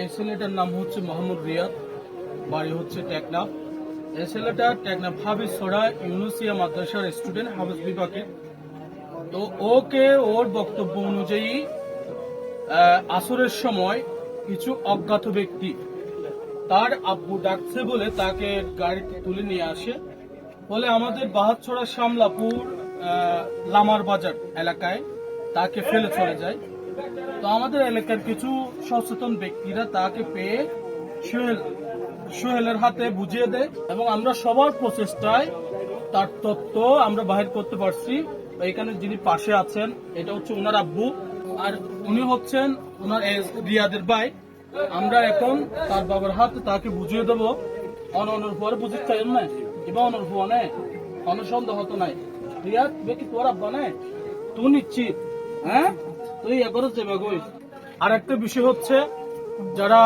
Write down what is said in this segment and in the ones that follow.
এই ছেলেটার নাম হচ্ছে মোহাম্মদ রিয়াদ, বাড়ি হচ্ছে টেকনাফ। এই ছেলেটা টেকনাফ হাফিজ ছড়া ইউনুসিয়া মাদ্রাসার স্টুডেন্ট, হাফিজ বিভাগে। তো ওকে ওর বক্তব্য অনুযায়ী আসরের সময় কিছু অজ্ঞাত ব্যক্তি তার আব্বু ডাকছে বলে তাকে গাড়িতে তুলে নিয়ে আসে। বলে আমাদের বাহাতছড়া শামলাপুর লামার বাজার এলাকায় তাকে ফেলে চলে যায়। তো আমাদের এলাকার কিছু সচেতন ব্যক্তিরা তাকে পেয়ে সোহেল, সোহেলের হাতে বুঝিয়ে দেয় এবং আমরা সবার প্রচেষ্টায় তার তত্ত্ব আমরা বাহির করতে পারছি। এখানে যিনি পাশে আছেন, এটা হচ্ছে ওনার আব্বু। আর উনি হচ্ছেন ওনার রিয়াদের ভাই। আমরা এখন তার বাবার হাতে তাকে বুঝিয়ে দেবো। অন অনুর পরে বুঝিতে চাই না এবার অনুর ফোনে অনুসন্দেহ হতো নাই। রিয়াদ বেকি তোর আব্বা না তুই নিশ্চিত হ্যাঁ? গই আর একটা বিষয় হচ্ছে, যারা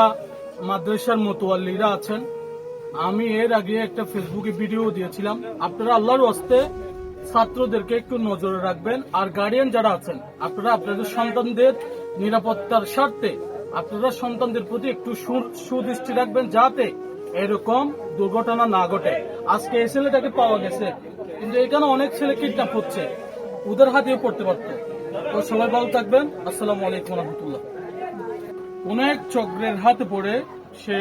মাদ্রাসার মতোয়াল্লিরা আছেন, আমি এর আগে একটা ফেসবুকে ভিডিও দিয়েছিলাম। আপনারা আল্লাহর ওয়াস্তে ছাত্রদেরকে একটু নজরে রাখবেন। আর গার্ডিয়ান যারা আছেন, আপনারা আপনাদের সন্তানদের নিরাপত্তার স্বার্থে আপনারা সন্তানদের প্রতি একটু সুদৃষ্টি রাখবেন যাতে এরকম দুর্ঘটনা না ঘটে। আজকে এই ছেলেটাকে পাওয়া গেছে। কিন্তু এখানে অনেক ছেলে কিডন্যাপ হচ্ছে। ওদের হাতেও পড়তে পারতো। সবাই ভালো থাকবেন। আসসালামু আলাইকুম রহমতুল্লাহ। কোন এক চক্রের হাতে পড়ে সে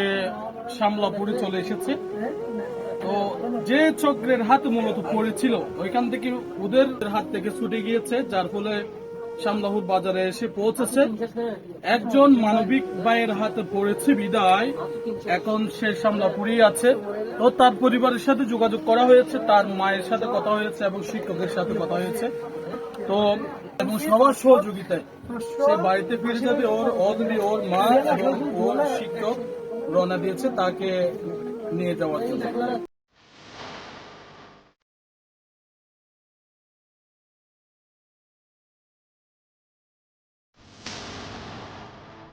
সামলাপুরে চলে এসেছে। তো যে চক্রের হাতে মূলত পড়েছিল, ওইখান থেকে ওদের হাত থেকে ছুটে গিয়েছে, যার ফলে সামলাপুর বাজারে এসে পৌঁছেছে। একজন মানবিক ভাইয়ের হাতে পড়েছে বিদায়। এখন সে সামলাপুরেই আছে। তো তার পরিবারের সাথে যোগাযোগ করা হয়েছে, তার মায়ের সাথে কথা হয়েছে এবং শিক্ষকের সাথে কথা হয়েছে। তো, এবং সবার সহযোগিতায় সে বাড়িতে ফিরে যাবে। ওর অলরেডি ওর মা এবং ওর শিক্ষক রওনা দিয়েছে তাকে নিয়ে যাওয়ার জন্য।